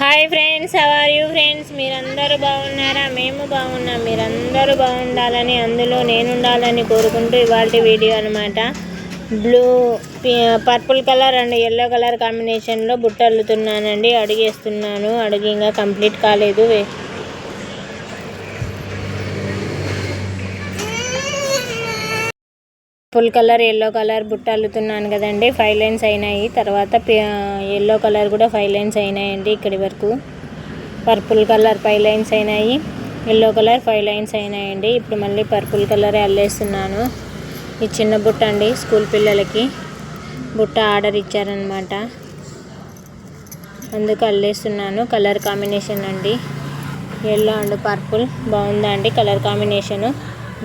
Hi friends are you friends మీరందరూ బాగున్నారా? మేము బాగున్నాం. మీరందరూ బాగుండాలని అందులో నేను ఉండాలని కోరుకుంటూ ఇవాళ వీడియో అనమాట blue purple colour and yellow colour కాంబినేషన్లో బుట్ట అల్లుతున్నానండి. అడిగేస్తున్నాను. అడిగి ఇంకా కంప్లీట్ కాలేదు. ఫుల్ కలర్ ఎల్లో కలర్ బుట్ట అల్లుతున్నాను కదండి. ఫైవ్ లైన్స్ అయినాయి. తర్వాత ఎల్లో కలర్ కూడా ఫైవ్ లైన్స్ అయినాయండి ఇక్కడి వరకు. పర్పుల్ కలర్ ఫైవ్ లైన్స్ అయినాయి. ఎల్లో కలర్ ఫైవ్ లైన్స్ అయినాయండి. ఇప్పుడు మళ్ళీ పర్పుల్ కలర్ అల్లేస్తున్నాను. ఈ చిన్న బుట్ట అండి స్కూల్ పిల్లలకి. బుట్ట ఆర్డర్ ఇచ్చారనమాట అందుకు అల్లేస్తున్నాను. కలర్ కాంబినేషన్ అండి. ఎల్లో అండ్ పర్పుల్ బాగుందా అండి కలర్ కాంబినేషను?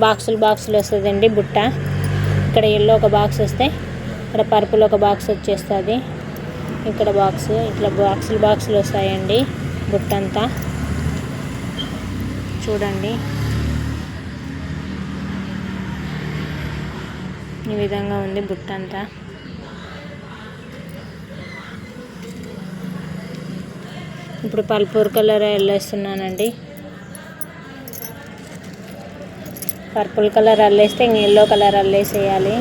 బాక్సులు బాక్సులు వస్తుందండి బుట్ట. ఇక్కడ ఎల్లో ఒక బాక్స్ వస్తే ఇక్కడ పర్పుల్ ఒక బాక్స్ వచ్చేస్తుంది. ఇక్కడ బాక్స్ ఇట్లా బాక్సులు బాక్సులు వస్తాయండి బుట్ట అంతా చూడండి. ఈ విధంగా ఉంది బుట్ట అంతా ఇప్పుడు పల్పూర్ కలర్ వెళ్ళేస్తున్నానండి పర్పుల్ కలర్ అల్లేస్తే ఇంక ఎల్లో కలర్ అల్లేసేయాలి.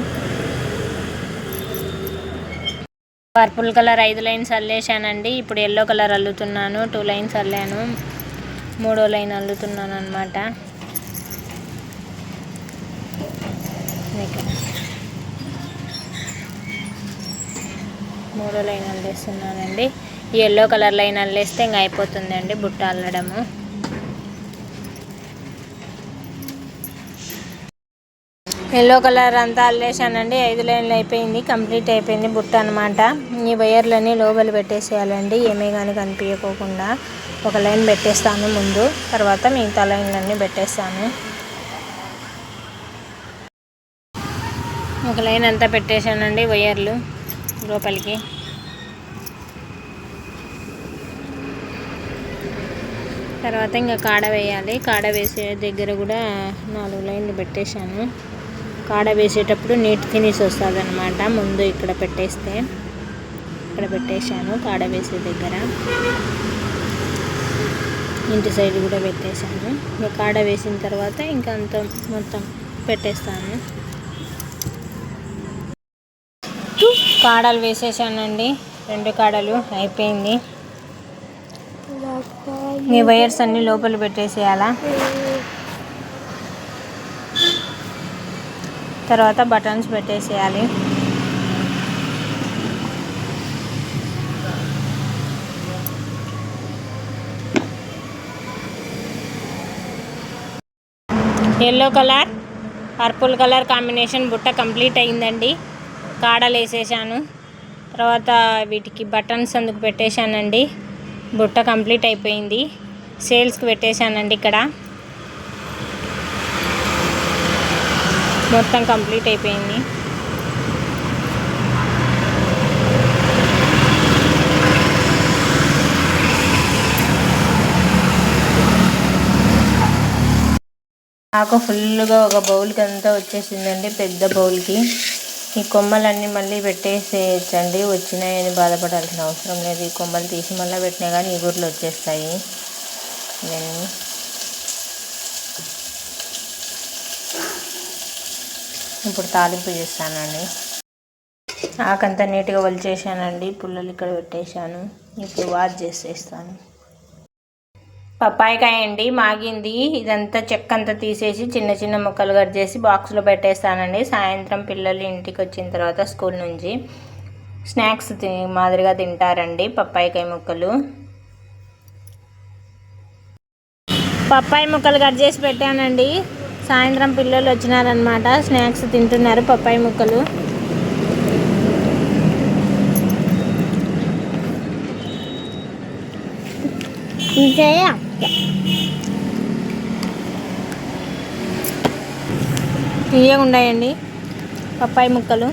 పర్పుల్ కలర్ ఐదు లైన్స్ అల్లేసానండి ఇప్పుడు ఎల్లో కలర్ అల్లుతున్నాను. టూ లైన్స్ అల్లాను. మూడో లైన్ అల్లుతున్నాను అనమాట మూడో లైన్ అల్లేస్తున్నానండి. ఈ ఎల్లో కలర్ లైన్ అల్లేస్తే ఇంక అయిపోతుందండి బుట్ట అల్లడము. ఎల్లో కలర్ అంతా అల్లేసానండి ఐదు లైన్లు అయిపోయింది. కంప్లీట్ అయిపోయింది బుట్ట అనమాట ఈ వైర్లన్నీ లోపల పెట్టేసేయాలండి. ఏమీ కానీ కనిపించకోకుండా ఒక లైన్ పెట్టేస్తాను ముందు. తర్వాత మిగతా లైన్లన్నీ పెట్టేస్తాను. ఒక లైన్ అంతా పెట్టేశానండి వైర్లు లోపలికి. తర్వాత ఇంకా కాడ వేయాలి. కాడ వేసే దగ్గర కూడా నాలుగు లైన్లు పెట్టేశాను. కాడ వేసేటప్పుడు నీట్ ఫినిష్ వస్తుంది అనమాట ముందు ఇక్కడ పెట్టేస్తే ఇక్కడ పెట్టేశాను కాడ వేసే దగ్గర. ఇంటి సైడ్ కూడా పెట్టేశాను. ఇంకా కాడ వేసిన తర్వాత ఇంకా అంత మొత్తం పెట్టేస్తాను. కాడలు వేసేసానండి. రెండు కాడలు అయిపోయింది. ఈ వైర్స్ అన్ని లోపల పెట్టేసేయాలా? తర్వాత బటన్స్ పెట్టేసేయాలి. Yellow colour purple colour combination బుట్ట కంప్లీట్ అయిందండి. కాడలు వేసేసాను తర్వాత వీటికి బటన్స్ అందుకు పెట్టేశానండి. బుట్ట కంప్లీట్ అయిపోయింది. సేల్స్కి పెట్టేశానండి ఇక్కడ. మొత్తం కంప్లీట్ అయిపోయింది. నాకు ఫుల్గా ఒక బౌల్కి అంతా వచ్చేసిందండి పెద్ద బౌల్కి. ఈ కొమ్మలన్నీ మళ్ళీ పెట్టేసేయచ్చండి వచ్చినాయని బాధపడాల్సిన అవసరం లేదు. ఈ కొమ్మలు తీసి మళ్ళీ పెట్టినా కానీ ఈ ఈగుర్లు వచ్చేస్తాయి. ఇవన్నీ. ఇప్పుడు తాలింపు చేస్తానండి ఆకంతా నీట్గా వలిచేసానండి పుల్లలు ఇక్కడ పెట్టేశాను. ఇప్పుడు వాష్ చేసేస్తాను. పప్పాయికాయ అండి మాగింది. ఇదంతా చెక్క అంతా తీసేసి చిన్న చిన్న ముక్కలు కట్ చేసి బాక్స్లో పెట్టేస్తానండి. సాయంత్రం పిల్లలు ఇంటికి వచ్చిన తర్వాత స్కూల్ నుంచి స్నాక్స్ మాదిరిగా తింటారండి పప్పాయికాయ ముక్కలు. పప్పాయి ముక్కలు కట్ చేసి పెట్టానండి. సాయంత్రం పిల్లలు వచ్చినారనమాట స్నాక్స్ తింటున్నారు పప్పాయి ముక్కలు. తీయగా ఉన్నాయండి పప్పాయి ముక్కలు.